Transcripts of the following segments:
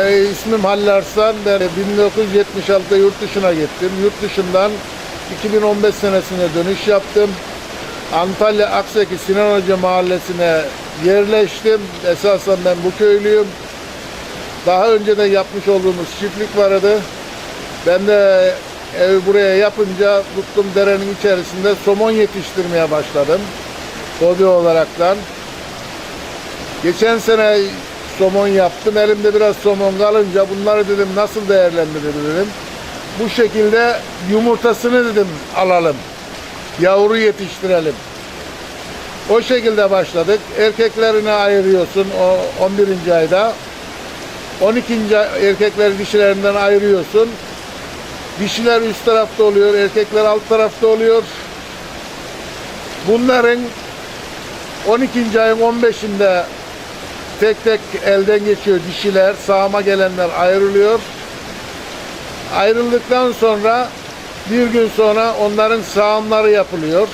Ben ismim Halil Arslan. Ben 1976'da yurt dışına gittim. Yurt dışından 2015 senesinde dönüş yaptım. Antalya Akseki Sinan Hoca mahallesine yerleştim. Esasen ben bu köylüyüm. Daha önceden yapmış olduğumuz çiftlik vardı. Ben de evi buraya yapınca tuttum derenin içerisinde somon yetiştirmeye başladım. Hobi olaraktan. Geçen sene somon yaptım. Elimde biraz somon kalınca bunları dedim nasıl değerlendirelim dedim. Bu şekilde yumurtasını dedim alalım. Yavru yetiştirelim. O şekilde başladık. Erkeklerini ayırıyorsun o 11. ayda. 12. ay- erkekleri dişilerinden ayırıyorsun. Dişiler üst tarafta oluyor, erkekler alt tarafta oluyor. Bunların 12. ayın 15'inde tek tek elden geçiyor dişiler, sağıma gelenler ayrılıyor. Ayrıldıktan sonra bir gün sonra onların sağımları yapılıyor.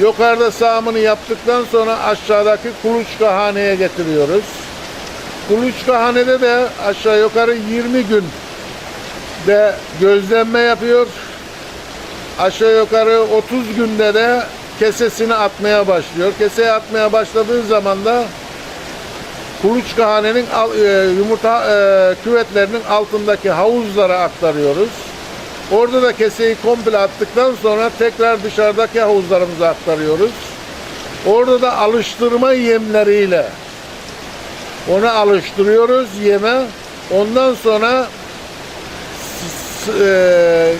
Yukarıda sağımını yaptıktan sonra aşağıdaki kuluçkahaneye getiriyoruz. Kuluçkahanede de aşağı yukarı 20 gün de gözlenme yapıyor. Aşağı yukarı 30 günde de kesesini atmaya başlıyor. Keseye atmaya başladığı zaman da kuluçkahanenin e, yumurta e, küvetlerinin altındaki havuzlara aktarıyoruz. Orada da keseyi komple attıktan sonra tekrar dışarıdaki havuzlarımıza aktarıyoruz. Orada da alıştırma yemleriyle onu alıştırıyoruz yeme. Ondan sonra e,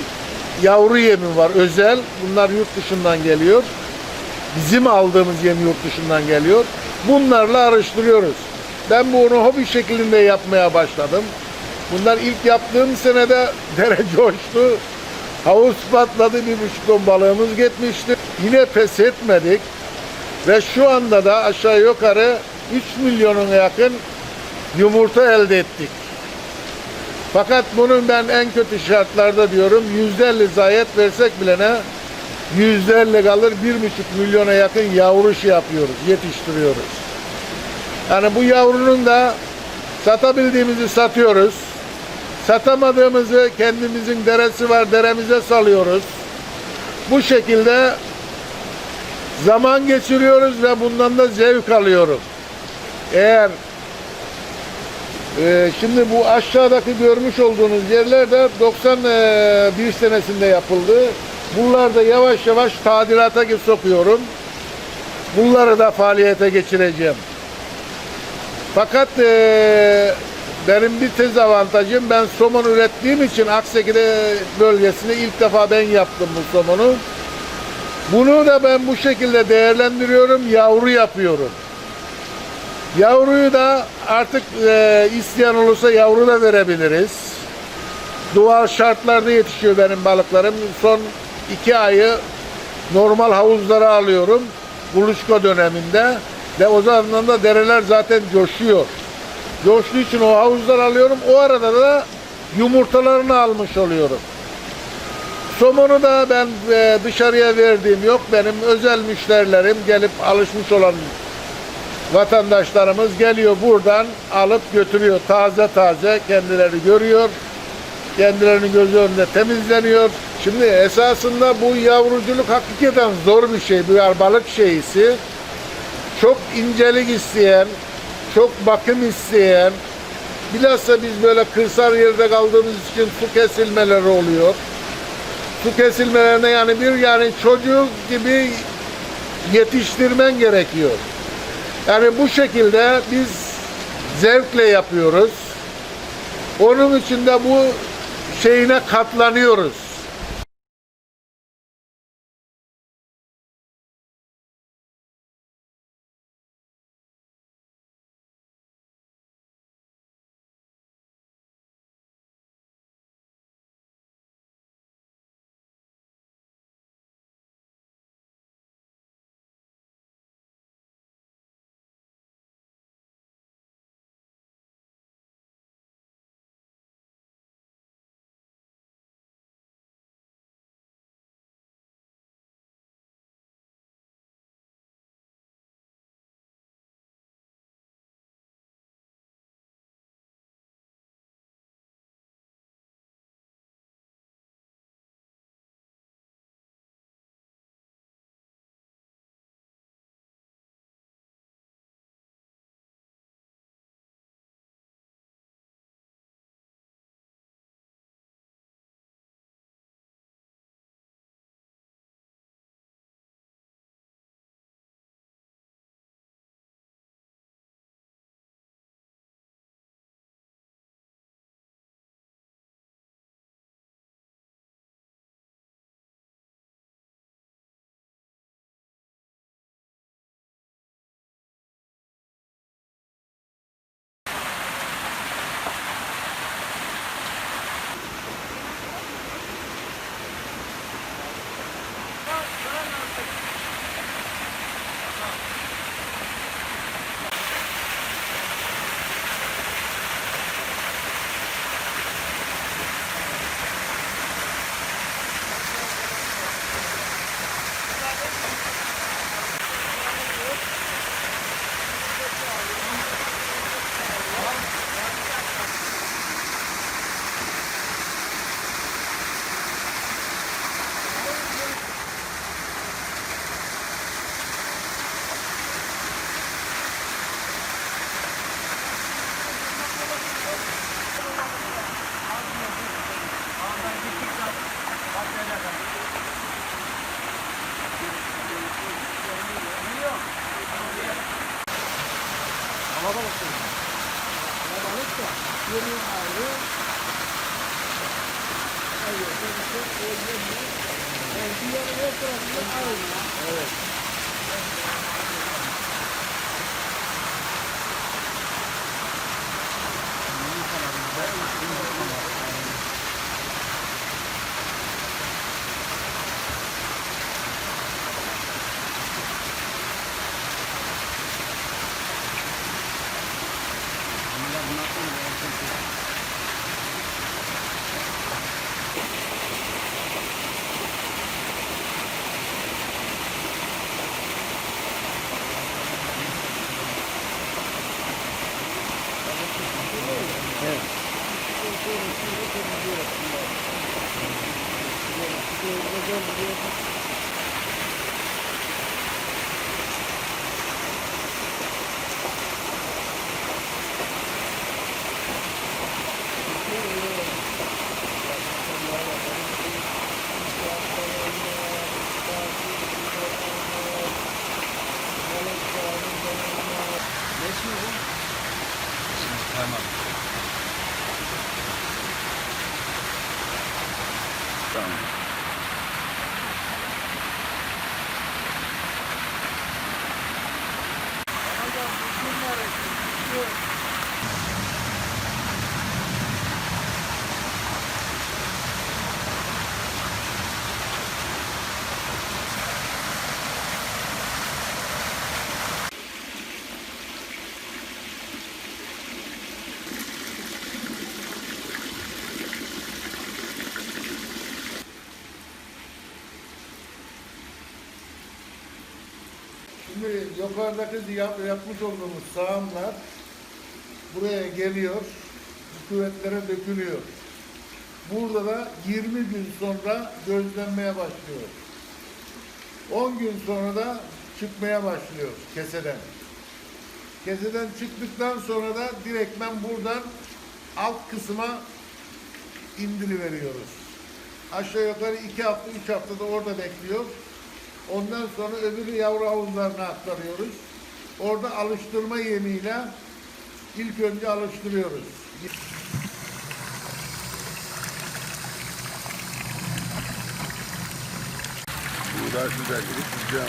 yavru yemi var özel. Bunlar yurt dışından geliyor. Bizim aldığımız yem yurt dışından geliyor. Bunlarla arıştırıyoruz. Ben bunu hobi şeklinde yapmaya başladım. Bunlar ilk yaptığım senede dere coştu. Havuz patladı, bir buçuk ton balığımız gitmişti. Yine pes etmedik. Ve şu anda da aşağı yukarı 3 milyonun yakın yumurta elde ettik. Fakat bunun ben en kötü şartlarda diyorum %50 zayiat versek bile ne %50 kalır 1,5 milyona yakın yavru yapıyoruz, yetiştiriyoruz. Yani bu yavrunun da satabildiğimizi satıyoruz. Satamadığımızı kendimizin deresi var deremize salıyoruz. Bu şekilde zaman geçiriyoruz ve bundan da zevk alıyorum. Eğer e, şimdi bu aşağıdaki görmüş olduğunuz yerler de 91 senesinde yapıldı. Bunlar da yavaş yavaş tadilata sokuyorum. Bunları da faaliyete geçireceğim. Fakat e, benim bir dezavantajım ben somon ürettiğim için Akseki'de bölgesinde ilk defa ben yaptım bu somonu. Bunu da ben bu şekilde değerlendiriyorum, yavru yapıyorum. Yavruyu da artık e, isteyen olursa yavru da verebiliriz. Doğal şartlarda yetişiyor benim balıklarım. Son iki ayı normal havuzlara alıyorum. Kuluçka döneminde. Ve o zaman da dereler zaten coşuyor. Coştuğu için o havuzlar alıyorum. O arada da yumurtalarını almış oluyorum. Somonu da ben e, dışarıya verdiğim yok. Benim özel müşterilerim gelip alışmış olan vatandaşlarımız geliyor buradan alıp götürüyor. Taze taze kendileri görüyor. Kendilerinin gözü önünde temizleniyor. Şimdi esasında bu yavruculuk hakikaten zor bir şey. Bir balık şeysi. Çok incelik isteyen, çok bakım isteyen, bilhassa biz böyle kırsal yerde kaldığımız için su kesilmeleri oluyor. Su kesilmelerine yani bir yani çocuk gibi yetiştirmen gerekiyor. Yani bu şekilde biz zevkle yapıyoruz. Onun için de bu şeyine katlanıyoruz. Alabalık değil. Alabalık da yemi ayrı. Evet, evet, evet, evet. Yani dünyanın her tarafında aynı. Evet. 料理入れます。Yukarıdaki yap, yapmış olduğumuz sağımlar buraya geliyor, küvetlere dökülüyor. Burada da 20 gün sonra gözlenmeye başlıyor. 10 gün sonra da çıkmaya başlıyor keseden. Keseden çıktıktan sonra da direktmen buradan alt kısma indiriveriyoruz. Aşağı yukarı 2 hafta, 3 hafta da orada bekliyor. Ondan sonra öbürü yavru havuzlarına aktarıyoruz. Orada alıştırma yemiyle ilk önce alıştırıyoruz. Buğday güzel gidip güzel.